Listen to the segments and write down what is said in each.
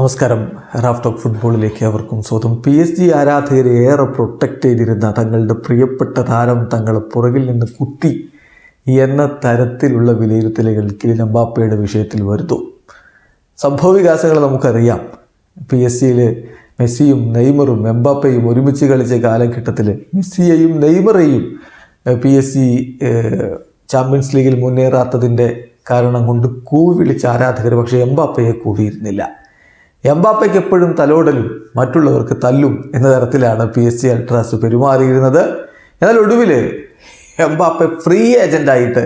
നമസ്കാരം. Raf talk ഫുട്ബോളിലേക്ക് അവർക്കും സ്വന്തം പി എസ് ജി ആരാധകരെ ഏറെ പ്രൊട്ടക്റ്റ് ചെയ്തിരുന്ന തങ്ങളുടെ പ്രിയപ്പെട്ട താരം തങ്ങളെ പുറകിൽ നിന്ന് കുത്തി എന്ന തരത്തിലുള്ള വിലയിരുത്തലുകൾ കിലിൻ അമ്പാപ്പയുടെ വിഷയത്തിൽ വരുന്നു. സംഭവവികാസങ്ങൾ നമുക്കറിയാം. പി എസ് സിയിൽ മെസ്സിയും നെയ്മറും എംബാപ്പയും ഒരുമിച്ച് കളിച്ച കാലഘട്ടത്തിൽ മെസ്സിയെയും നെയ്മറെയും പി എസ് സി ചാമ്പ്യൻസ് ലീഗിൽ മുന്നേറാത്തതിന്റെ കാരണം കൊണ്ട് കൂവിളിച്ച ആരാധകർ പക്ഷേ എംബാപ്പയെ കൂവിയിരുന്നില്ല. എംബാപ്പയ്ക്ക് എപ്പോഴും തലോടലും മറ്റുള്ളവർക്ക് തല്ലും എന്ന തരത്തിലാണ് പി എസ് സി അൾട്രാസ് പെരുമാറിയിരുന്നത്. എന്നാൽ ഒടുവിൽ എംബാപ്പെ ഫ്രീ ഏജന്റായിട്ട്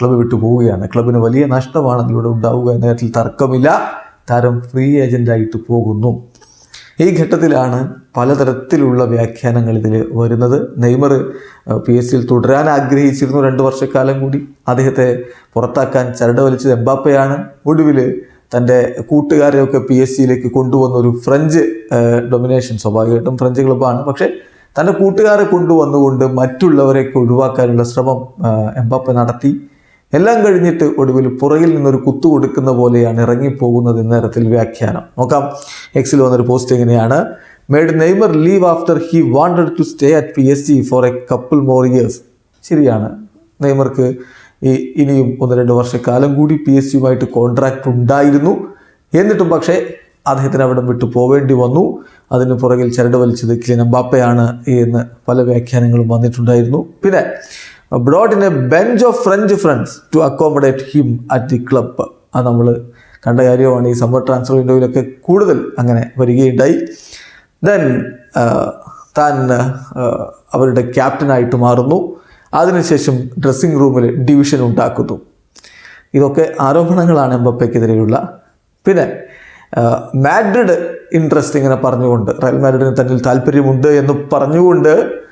ക്ലബ്ബ് വിട്ടു പോവുകയാണ്. ക്ലബിന് വലിയ നഷ്ടമാണ് അതിലൂടെ ഉണ്ടാവുക എന്ന കാര്യത്തിൽ തർക്കമില്ല. താരം ഫ്രീ ഏജന്റായിട്ട് പോകുന്നു. ഈ ഘട്ടത്തിലാണ് പലതരത്തിലുള്ള വ്യാഖ്യാനങ്ങൾ ഇതിൽ വരുന്നത്. നെയ്മർ പി എസ് സിയിൽ തുടരാൻ ആഗ്രഹിച്ചിരുന്നു രണ്ട് വർഷക്കാലം കൂടി. അദ്ദേഹത്തെ പുറത്താക്കാൻ ചരട് വലിച്ചത് എംബാപ്പയാണ്. ഒടുവിൽ തന്റെ കൂട്ടുകാരെയൊക്കെ പി എസ് സിയിലേക്ക് കൊണ്ടുവന്ന ഒരു ഫ്രഞ്ച് ഡൊമിനേഷൻ സ്വാഭാവികമായിട്ടും ഫ്രഞ്ച് ക്ലബ്ബാണ് പക്ഷേ തന്റെ കൂട്ടുകാരെ കൊണ്ടുവന്നുകൊണ്ട് മറ്റുള്ളവരെയൊക്കെ ഒഴിവാക്കാനുള്ള ശ്രമം എംബാപ്പ നടത്തി. എല്ലാം കഴിഞ്ഞിട്ട് ഒടുവിൽ പുറകിൽ നിന്നൊരു കുത്തു കൊടുക്കുന്ന പോലെയാണ് ഇറങ്ങിപ്പോകുന്നത് എന്ന തരത്തിൽ വ്യാഖ്യാനം. നോക്കാം. എക്സിൽ വന്നൊരു പോസ്റ്റ് എങ്ങനെയാണ്? Made Neymar leave after he wanted to stay at P S C for a couple more years ശരിയാണ്. നെയ്മർക്ക് ഈ ഇനിയും ഒന്ന് രണ്ട് വർഷക്കാലം കൂടി പി എസ് യുമായിട്ട് കോൺട്രാക്റ്റ് ഉണ്ടായിരുന്നു. എന്നിട്ടും പക്ഷേ അദ്ദേഹത്തിന് അവിടെ വിട്ടു പോവേണ്ടി വന്നു. അതിന് പുറകിൽ ചരട് വലിച്ചത് കിലിൻ അമ്പാപ്പയാണ് എന്ന് പല വ്യാഖ്യാനങ്ങളും വന്നിട്ടുണ്ടായിരുന്നു. പിന്നെ brought in a bench of French friends to accommodate him at the club അത് നമ്മൾ കണ്ട കാര്യമാണ് ഈ സമ്മർ ട്രാൻസ്ഫർ വിൻഡോയിലൊക്കെ കൂടുതൽ അങ്ങനെ വരികയുണ്ടായി. ദെൻ താൻ അവരുടെ ക്യാപ്റ്റനായിട്ട് മാറുന്നു. അതിനുശേഷം ഡ്രസ്സിംഗ് റൂമിൽ ഡിവിഷൻ ഉണ്ടാക്കുന്നു. ഇതൊക്കെ ആരോപണങ്ങളാണ് എംബപ്പയ്ക്കെതിരെയുള്ള. പിന്നെ മാഡ്രിഡ് ഇൻട്രസ്റ്റ് ഇങ്ങനെ പറഞ്ഞുകൊണ്ട് റയൽ മാഡ്രിഡിന് തന്നിൽ താല്പര്യമുണ്ട് എന്ന് പറഞ്ഞുകൊണ്ട്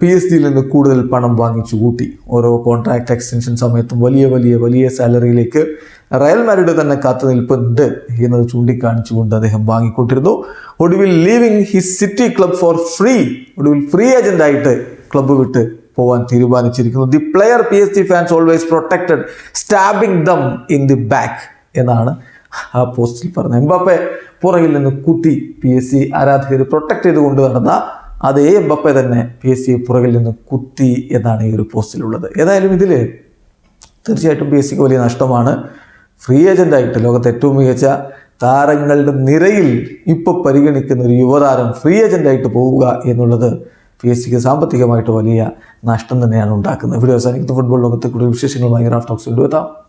പി എസ് ജിയിൽ നിന്ന് കൂടുതൽ പണം വാങ്ങിച്ചു കൂട്ടി. ഓരോ കോൺട്രാക്ട് എക്സ്റ്റൻഷൻ സമയത്തും വലിയ വലിയ വലിയ സാലറിയിലേക്ക് റയൽ മാഡ്രിഡ് തന്നെ കാത്തു നിൽപ്പുണ്ട് എന്നത് ചൂണ്ടിക്കാണിച്ചുകൊണ്ട് അദ്ദേഹം വാങ്ങിക്കൊണ്ടിരുന്നു. ഒടുവിൽ leaving his city club for free ഒടുവിൽ ഫ്രീ ഏജന്റ് ആയിട്ട് ക്ലബ്ബ് വിട്ട് പോവാൻ തീരുമാനിച്ചിരിക്കുന്നു. The player P S G fans always protected stabbing them in the back എന്നാണ് ആ പോസ്റ്റിൽ പറഞ്ഞത്. എംബാപ്പെ പുറകിൽ നിന്ന് കുത്തി പി എസ് സി ആരാധകർ പ്രൊട്ടക്ട് ചെയ്തുകൊണ്ട് നടന്ന അതേ എംബപ്പെ തന്നെ പി എസ് സി പുറകിൽ നിന്ന് കുത്തി എന്നാണ് ഈ ഒരു പോസ്റ്റിലുള്ളത്. ഏതായാലും ഇതിൽ തീർച്ചയായിട്ടും പി എസ് സിക്ക് വലിയ നഷ്ടമാണ്. ഫ്രീ ഏജന്റായിട്ട് ലോകത്തെ ഏറ്റവും മികച്ച താരങ്ങളുടെ നിരയിൽ ഇപ്പോൾ പരിഗണിക്കുന്ന ഒരു യുവതാരം ഫ്രീ ഏജന്റായിട്ട് പോവുക എന്നുള്ളത് പി എസ് സിക്ക് സാമ്പത്തികമായിട്ട് വലിയ നഷ്ടം തന്നെയാണ് ഉണ്ടാക്കുന്നത്. ഇവിടെ അവസാനിക്കുന്ന ഫുട്ബോൾ ലോകത്തെ കൂടുതൽ വിശേഷങ്ങളുമായി റാഫ് ടോക്സ് കൊണ്ടുവെത്താം